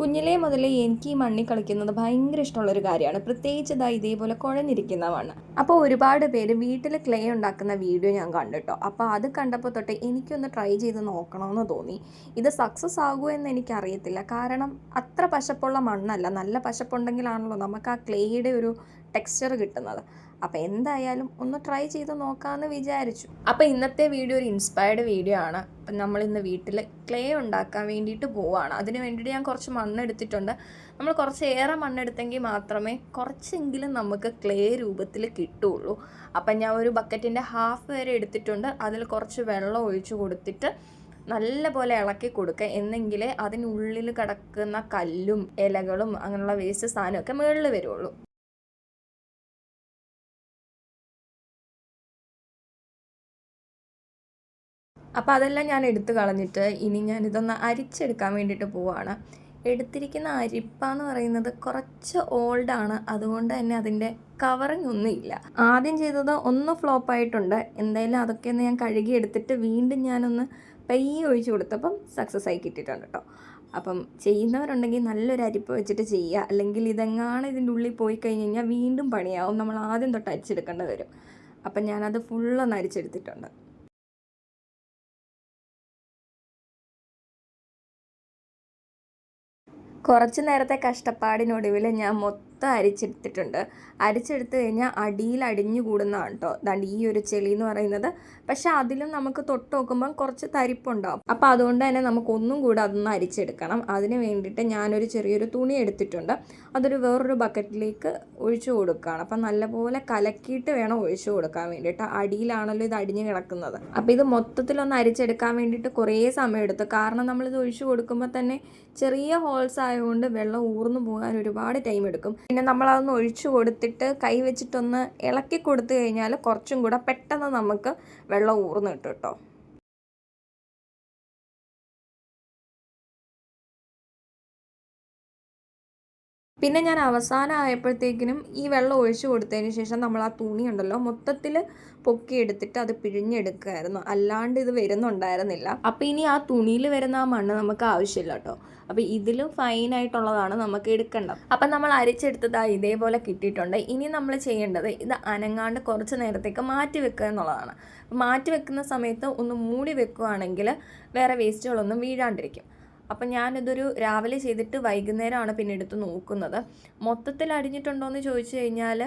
കുഞ്ഞിലേ മുതലേ എനിക്ക് ഈ മണ്ണിൽ കളിക്കുന്നത് ഭയങ്കര ഇഷ്ടമുള്ളൊരു കാര്യമാണ്. പ്രത്യേകിച്ച് ഇതാ ഇതേപോലെ കുഴഞ്ഞിരിക്കുന്ന മണ്ണ് അപ്പോൾ ഒരുപാട് പേര് വീട്ടിൽ ക്ലേ ഉണ്ടാക്കുന്ന വീഡിയോ ഞാൻ കണ്ടിട്ടോ അപ്പോൾ അത് കണ്ടപ്പോൾ തൊട്ട് എനിക്കൊന്ന് ട്രൈ ചെയ്ത് നോക്കണമെന്ന് തോന്നി. ഇത് സക്സസ് ആകുമോ എന്ന് എനിക്കറിയത്തില്ല. കാരണം അത്ര പശപ്പുള്ള മണ്ണല്ല. നല്ല പശപ്പുണ്ടെങ്കിലാണല്ലോ നമുക്ക് ആ ക്ലേയുടെ ഒരു ടെക്സ്ചർ കിട്ടുന്നത്. അപ്പോൾ എന്തായാലും ഒന്ന് ട്രൈ ചെയ്ത് നോക്കാമെന്ന് വിചാരിച്ചു. അപ്പോൾ ഇന്നത്തെ വീഡിയോ ഒരു ഇൻസ്പയർഡ് വീഡിയോ ആണ്. അപ്പം നമ്മളിന്ന് വീട്ടിൽ ക്ലേ ഉണ്ടാക്കാൻ വേണ്ടിയിട്ട് പോവുകയാണ് അതിന് വേണ്ടിയിട്ട് ഞാൻ കുറച്ച് മണ്ണെടുത്തിട്ടുണ്ട്. നമ്മൾ കുറച്ച് ഏറെ മണ്ണെടുത്തെങ്കിൽ മാത്രമേ കുറച്ചെങ്കിലും നമുക്ക് ക്ലേ രൂപത്തിൽ കിട്ടുള്ളൂ. അപ്പം ഞാൻ ഒരു ബക്കറ്റിന്റെ ഹാഫ് വരെ എടുത്തിട്ടുണ്ട്. അതിൽ കുറച്ച് വെള്ളം ഒഴിച്ചു കൊടുത്തിട്ട് നല്ല പോലെ ഇളക്കി കൊടുക്കുക. എന്നെങ്കിലേ അതിനുള്ളിൽ കിടക്കുന്ന കല്ലും ഇലകളും അങ്ങനെയുള്ള വേസ്റ്റ് സാധനമൊക്കെ മുകളിൽ വരുള്ളൂ. അപ്പോൾ അതെല്ലാം ഞാൻ എടുത്തു കളഞ്ഞിട്ട് ഇനി ഞാനിതൊന്ന് അരിച്ചെടുക്കാൻ വേണ്ടിയിട്ട് പോവാണ്. എടുത്തിരിക്കുന്ന അരിപ്പ എന്ന് പറയുന്നത് കുറച്ച് ഓൾഡാണ് അതുകൊണ്ട് തന്നെ അതിന്റെ കവറിങ് ഒന്നും ഇല്ല. ആദ്യം ചെയ്തത് ഒന്ന് ഫ്ലോപ്പ് ആയിട്ടുണ്ട്. എന്തായാലും അതൊക്കെ ഒന്ന് ഞാൻ കഴുകി എടുത്തിട്ട് വീണ്ടും ഞാനൊന്ന് പയ്യെ ഒഴിച്ചു കൊടുത്തപ്പം സക്സസ് ആയി കിട്ടിയിട്ടുണ്ട് കേട്ടോ അപ്പം ചെയ്യുന്നവരുണ്ടെങ്കിൽ നല്ലൊരു അരിപ്പ് വെച്ചിട്ട് ചെയ്യുക. അല്ലെങ്കിൽ ഇതെങ്ങാണ് ഇതിന്റെ ഉള്ളിൽ പോയി കഴിഞ്ഞ് കഴിഞ്ഞാൽ വീണ്ടും പണിയാവും. നമ്മൾ ആദ്യം തൊട്ട് അരിച്ചെടുക്കേണ്ടി വരും. അപ്പം ഞാനത് ഫുള്ളൊന്ന് അരിച്ചെടുത്തിട്ടുണ്ട്. കുറച്ച് നേരത്തെ കഷ്ടപ്പാടിനൊടുവിൽ ഞാൻ മൊത്തം അരിച്ചെടുത്തിട്ടുണ്ട്. അരിച്ചെടുത്ത് കഴിഞ്ഞാൽ അടിയിൽ അടിഞ്ഞു കൂടുന്നതാണ് കേട്ടോ. ദാണ്ട് ഈ ഒരു ചെളി എന്ന് പറയുന്നത്. പക്ഷെ അതിലും നമുക്ക് തൊട്ട് നോക്കുമ്പം കുറച്ച് തരിപ്പുണ്ടാവും. അപ്പോൾ അതുകൊണ്ട് തന്നെ നമുക്ക് ഒന്നും കൂടെ അതൊന്ന് അരിച്ചെടുക്കണം. അതിന് വേണ്ടിയിട്ട് ഞാനൊരു ചെറിയൊരു തുണി എടുത്തിട്ടുണ്ട്. അതൊരു വേറൊരു ബക്കറ്റിലേക്ക് ഒഴിച്ചു കൊടുക്കുകയാണ്. അപ്പം നല്ലപോലെ കലക്കിയിട്ട് വേണം ഒഴിച്ചു കൊടുക്കാൻ വേണ്ടിയിട്ട്. അടിയിലാണല്ലോ ഇത് അടിഞ്ഞു കിടക്കുന്നത്. അപ്പോൾ ഇത് മൊത്തത്തിലൊന്ന് അരിച്ചെടുക്കാൻ വേണ്ടിയിട്ട് കുറേ സമയം എടുത്തു. കാരണം നമ്മളിത് ഒഴിച്ചു കൊടുക്കുമ്പോൾ തന്നെ ചെറിയ ഹോൾസ് ആയതുകൊണ്ട് വെള്ളം ഊർന്നു പോകാൻ ഒരുപാട് ടൈം എടുക്കും. പിന്നെ നമ്മളതൊന്ന് ഒഴിച്ചു കൊടുത്തിട്ട് കൈ വെച്ചിട്ടൊന്ന് ഇളക്കി കൊടുത്തു കഴിഞ്ഞാൽ കുറച്ചും കൂടെ പെട്ടെന്ന് നമുക്ക് വെള്ളം ഊർന്നു കിട്ടും കേട്ടോ. പിന്നെ ഞാൻ അവസാനം ആയപ്പോഴത്തേക്കിനും ഈ വെള്ളം ഒഴിച്ചു കൊടുത്തതിന് ശേഷം നമ്മൾ ആ തുണി ഉണ്ടല്ലോ മൊത്തത്തിൽ പൊക്കിയെടുത്തിട്ട് അത് പിഴിഞ്ഞെടുക്കുമായിരുന്നു അല്ലാണ്ട് ഇത് വരുന്നുണ്ടായിരുന്നില്ല. അപ്പോൾ ഇനി ആ തുണിയിൽ വരുന്ന ആ മണ്ണ് നമുക്ക് ആവശ്യമില്ല കേട്ടോ. അപ്പോൾ ഇതിലും ഫൈനായിട്ടുള്ളതാണ് നമുക്ക് എടുക്കേണ്ടത്. അപ്പം നമ്മൾ അരിച്ചെടുത്തത് ഇതേപോലെ കിട്ടിയിട്ടുണ്ട്. ഇനി നമ്മൾ ചെയ്യേണ്ടത് ഇത് അനങ്ങാണ്ട് കുറച്ച് നേരത്തേക്ക് മാറ്റി വെക്കുക എന്നുള്ളതാണ്. മാറ്റി വെക്കുന്ന സമയത്ത് ഒന്ന് മൂടി വെക്കുകയാണെങ്കിൽ വേറെ വേസ്റ്റുകളൊന്നും വീഴാണ്ടിരിക്കും. അപ്പം ഞാനിതൊരു രാവിലെ ചെയ്തിട്ട് വൈകുന്നേരമാണ് പിന്നെ എടുത്ത് നോക്കുന്നത്. മൊത്തത്തിൽ അടിഞ്ഞിട്ടുണ്ടോ എന്ന് ചോദിച്ചു കഴിഞ്ഞാൽ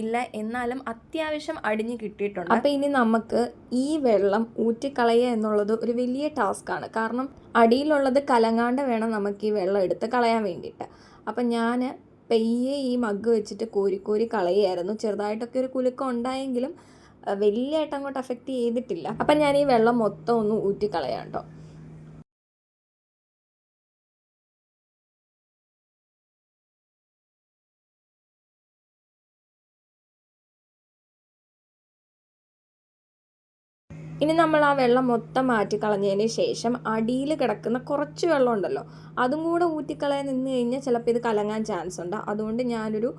ഇല്ല എന്നാലും അത്യാവശ്യം അടിഞ്ഞു കിട്ടിയിട്ടുണ്ട്. അപ്പം ഇനി നമുക്ക് ഈ വെള്ളം ഊറ്റിക്കളയുക എന്നുള്ളത് ഒരു വലിയ ടാസ്ക് ആണ്. കാരണം അടിയിലുള്ളത് കലങ്ങാണ്ട് വേണം നമുക്ക് ഈ വെള്ളം എടുത്ത് കളയാൻ വേണ്ടിയിട്ട്. അപ്പം ഞാൻ പെയ്യെ ഈ മഗ് വെച്ചിട്ട് കോരി കോരി കളയായിരുന്നു ചെറുതായിട്ടൊക്കെ ഒരു കുലുക്കം ഉണ്ടായെങ്കിലും വലിയതായിട്ട് അങ്ങോട്ട് അഫക്റ്റ് ചെയ്തിട്ടില്ല. അപ്പം ഞാൻ ഈ വെള്ളം മൊത്തം ഒന്ന് ഊറ്റിക്കളയാം കേട്ടോ. ഇനി നമ്മൾ ആ വെള്ളം മൊത്തം മാറ്റിക്കളഞ്ഞതിന് ശേഷം അടിയിൽ കിടക്കുന്ന കുറച്ച് വെള്ളം ഉണ്ടല്ലോ അതും കൂടെ ഊറ്റിക്കളയാൻ നിന്ന് കഴിഞ്ഞാൽ ചിലപ്പോൾ ഇത് കലങ്ങാൻ ചാൻസ് ഉണ്ട്. അതുകൊണ്ട് ഞാനൊരു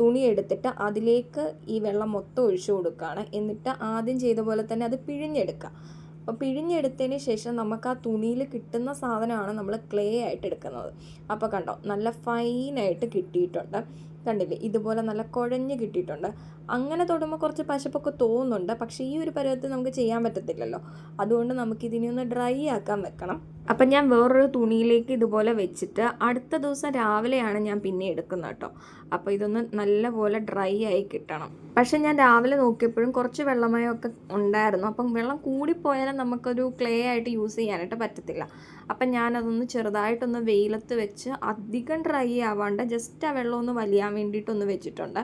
തുണി എടുത്തിട്ട് അതിലേക്ക് ഈ വെള്ളം മൊത്തം ഒഴിച്ചു കൊടുക്കുകയാണ്. എന്നിട്ട് ആദ്യം ചെയ്ത പോലെ തന്നെ അത് പിഴിഞ്ഞെടുക്കുക. അപ്പോൾ പിഴിഞ്ഞെടുത്തതിന് ശേഷം നമുക്ക് ആ തുണിയിൽ കിട്ടുന്ന സാധനമാണ് നമ്മൾ ക്ലേ ആയിട്ട് എടുക്കുന്നത്. അപ്പോൾ കണ്ടോ നല്ല ഫൈനായിട്ട് കിട്ടിയിട്ടുണ്ട്. കണ്ടില്ലേ ഇതുപോലെ നല്ല കുഴഞ്ഞ് കിട്ടിയിട്ടുണ്ട്. അങ്ങനെ തൊടുമ്പോൾ കുറച്ച് പശപ്പൊക്കെ തോന്നുന്നുണ്ട്. പക്ഷേ ഈ ഒരു പരുവത്തിൽ നമുക്ക് ചെയ്യാൻ പറ്റത്തില്ലല്ലോ. അതുകൊണ്ട് നമുക്കിതിനെ ഒന്ന് ഡ്രൈ ആക്കാൻ വെക്കണം. അപ്പം ഞാൻ വേറൊരു തുണിയിലേക്ക് ഇതുപോലെ വെച്ചിട്ട് അടുത്ത ദിവസം രാവിലെയാണ് ഞാൻ പിന്നെ എടുക്കുന്നത് കേട്ടോ. അപ്പോൾ ഇതൊന്ന് നല്ലപോലെ ഡ്രൈ ആയി കിട്ടണം. പക്ഷെ ഞാൻ രാവിലെ നോക്കിയപ്പോഴും കുറച്ച് വെള്ളമയമൊക്കെ ഉണ്ടായിരുന്നു. അപ്പം വെള്ളം കൂടിപ്പോയാലും നമുക്കൊരു ക്ലേ ആയിട്ട് യൂസ് ചെയ്യാനായിട്ട് പറ്റത്തില്ല. അപ്പം ഞാനതൊന്ന് ചെറുതായിട്ടൊന്ന് വെയിലത്ത് വെച്ച് അധികം ഡ്രൈ ആവാണ്ട് ജസ്റ്റ് ആ വെള്ളം ഒന്ന് വലിയാൻ വേണ്ടിയിട്ടൊന്ന് വെച്ചിട്ടുണ്ട്.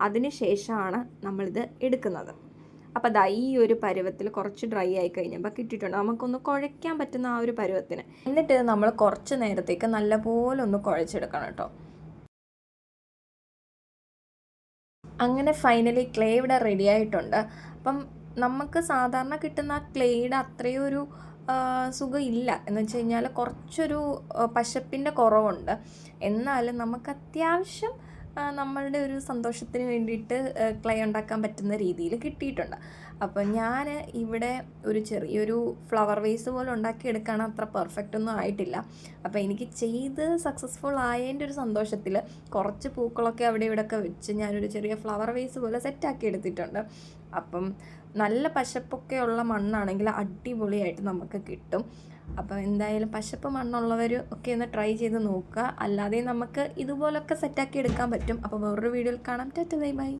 അതിന് ശേഷമാണ് നമ്മളിത് എടുക്കുന്നത്. അപ്പോൾ ദാ ഈ ഒരു പരുവത്തിൽ കുറച്ച് ഡ്രൈ ആയി കഴിഞ്ഞപ്പോൾ കിട്ടിയിട്ടുണ്ട്. നമുക്കൊന്ന് കുഴയ്ക്കാൻ പറ്റുന്ന ആ ഒരു പരുവത്തിന്. എന്നിട്ട് നമ്മൾ കുറച്ച് നേരത്തേക്ക് നല്ലപോലെ ഒന്ന് കുഴച്ചെടുക്കണം കേട്ടോ. അങ്ങനെ ഫൈനലി ക്ലേ ഇവിടെ റെഡി ആയിട്ടുണ്ട്. അപ്പം നമുക്ക് സാധാരണ കിട്ടുന്ന ക്ലേയുടെ അത്രയും ഒരു എന്ന് വെച്ച് കഴിഞ്ഞാൽ കുറച്ചൊരു പശപ്പിന്റെ കുറവുണ്ട്. എന്നാലും നമുക്ക് അത്യാവശ്യം നമ്മളുടെ ഒരു സന്തോഷത്തിന് വേണ്ടിയിട്ട് ക്ലേ ഉണ്ടാക്കാൻ പറ്റുന്ന രീതിയിൽ കിട്ടിയിട്ടുണ്ട്. അപ്പോൾ ഞാൻ ഇവിടെ ഒരു ചെറിയൊരു ഫ്ലവർ വേസ് പോലെ ഉണ്ടാക്കിയെടുക്കാൻ അത്ര പെർഫെക്റ്റ് ഒന്നും ആയിട്ടില്ല. അപ്പോൾ എനിക്ക് ചെയ്ത് സക്സസ്ഫുൾ ആയതിന്റെ ഒരു സന്തോഷത്തിൽ കുറച്ച് പൂക്കളൊക്കെ അവിടെ ഇവിടെയൊക്കെ വെച്ച് ഞാനൊരു ചെറിയ ഫ്ലവർ വേസ് പോലെ സെറ്റാക്കി എടുത്തിട്ടുണ്ട്. അപ്പം നല്ല പശപ്പൊക്കെ ഉള്ള മണ്ണാണെങ്കിൽ അടിപൊളിയായിട്ട് നമുക്ക് കിട്ടും. അപ്പോൾ എന്തായാലും പശപ്പ് മണ്ണുള്ളവർ ഒക്കെ ഒന്ന് ട്രൈ ചെയ്ത് നോക്കുക. അല്ലാതെ നമുക്ക് ഇതുപോലൊക്കെ സെറ്റാക്കി എടുക്കാൻ പറ്റും. അപ്പോൾ വേറൊരു വീഡിയോയിൽ കാണാം. Tata bye bye.